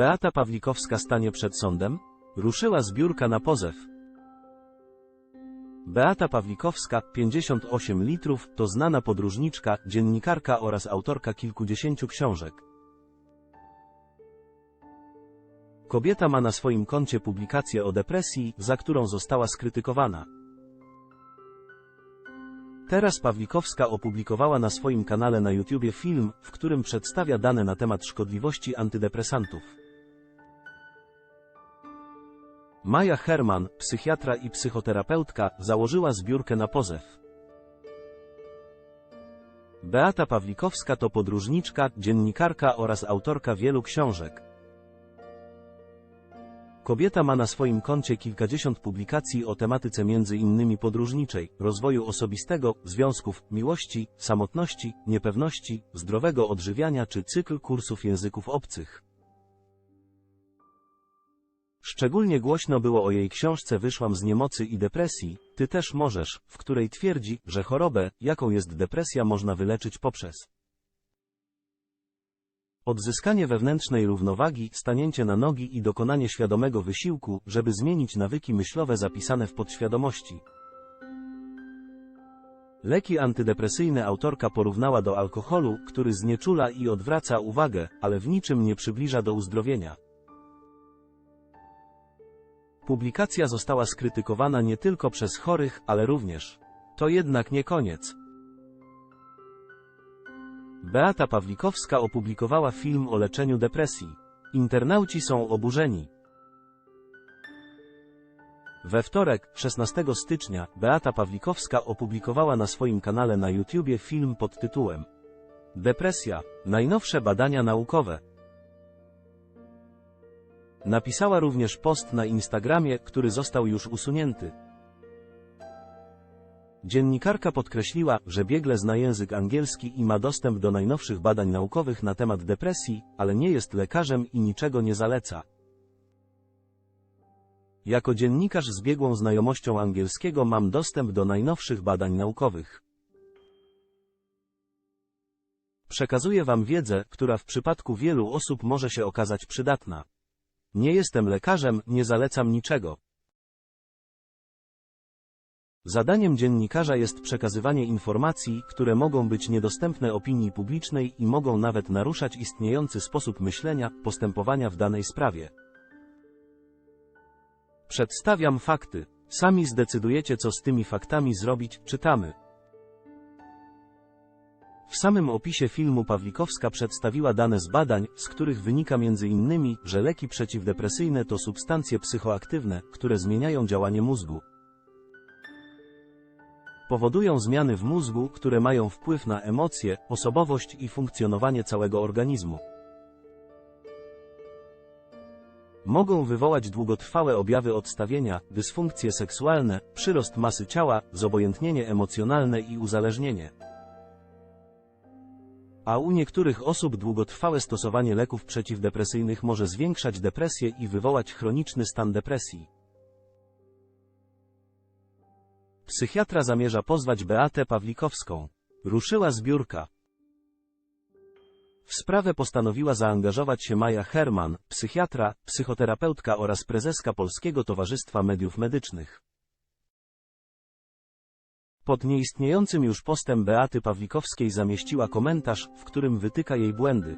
Beata Pawlikowska stanie przed sądem? Ruszyła zbiórka na pozew. Beata Pawlikowska, 58 litrów, to znana podróżniczka, dziennikarka oraz autorka kilkudziesięciu książek. Kobieta ma na swoim koncie publikację o depresji, za którą została skrytykowana. Teraz Pawlikowska opublikowała na swoim kanale na YouTubie film, w którym przedstawia dane na temat szkodliwości antydepresantów. Maja Herman, psychiatra i psychoterapeutka, założyła zbiórkę na pozew. Beata Pawlikowska to podróżniczka, dziennikarka oraz autorka wielu książek. Kobieta ma na swoim koncie kilkadziesiąt publikacji o tematyce m.in. podróżniczej, rozwoju osobistego, związków, miłości, samotności, niepewności, zdrowego odżywiania czy cykl kursów języków obcych. Szczególnie głośno było o jej książce Wyszłam z niemocy i depresji, Ty też możesz, w której twierdzi, że chorobę, jaką jest depresja można wyleczyć poprzez odzyskanie wewnętrznej równowagi, stanięcie na nogi i dokonanie świadomego wysiłku, żeby zmienić nawyki myślowe zapisane w podświadomości. Leki antydepresyjne autorka porównała do alkoholu, który znieczula i odwraca uwagę, ale w niczym nie przybliża do uzdrowienia. Publikacja została skrytykowana nie tylko przez chorych, ale również. To jednak nie koniec. Beata Pawlikowska opublikowała film o leczeniu depresji. Internauci są oburzeni. We wtorek, 16 stycznia, Beata Pawlikowska opublikowała na swoim kanale na YouTubie film pod tytułem Depresja. Najnowsze badania naukowe. Napisała również post na Instagramie, który został już usunięty. Dziennikarka podkreśliła, że biegle zna język angielski i ma dostęp do najnowszych badań naukowych na temat depresji, ale nie jest lekarzem i niczego nie zaleca. Jako dziennikarz z biegłą znajomością angielskiego mam dostęp do najnowszych badań naukowych. Przekazuję Wam wiedzę, która w przypadku wielu osób może się okazać przydatna. Nie jestem lekarzem, nie zalecam niczego. Zadaniem dziennikarza jest przekazywanie informacji, które mogą być niedostępne opinii publicznej i mogą nawet naruszać istniejący sposób myślenia, postępowania w danej sprawie. Przedstawiam fakty. Sami zdecydujecie, co z tymi faktami zrobić, czytamy. W samym opisie filmu Pawlikowska przedstawiła dane z badań, z których wynika m.in., że leki przeciwdepresyjne to substancje psychoaktywne, które zmieniają działanie mózgu. Powodują zmiany w mózgu, które mają wpływ na emocje, osobowość i funkcjonowanie całego organizmu. Mogą wywołać długotrwałe objawy odstawienia, dysfunkcje seksualne, przyrost masy ciała, zobojętnienie emocjonalne i uzależnienie. A u niektórych osób długotrwałe stosowanie leków przeciwdepresyjnych może zwiększać depresję i wywołać chroniczny stan depresji. Psychiatra zamierza pozwać Beatę Pawlikowską. Ruszyła zbiórka. W sprawę postanowiła zaangażować się Maja Herman, psychiatra, psychoterapeutka oraz prezeska Polskiego Towarzystwa Mediów Medycznych. Pod nieistniejącym już postem Beaty Pawlikowskiej zamieściła komentarz, w którym wytyka jej błędy.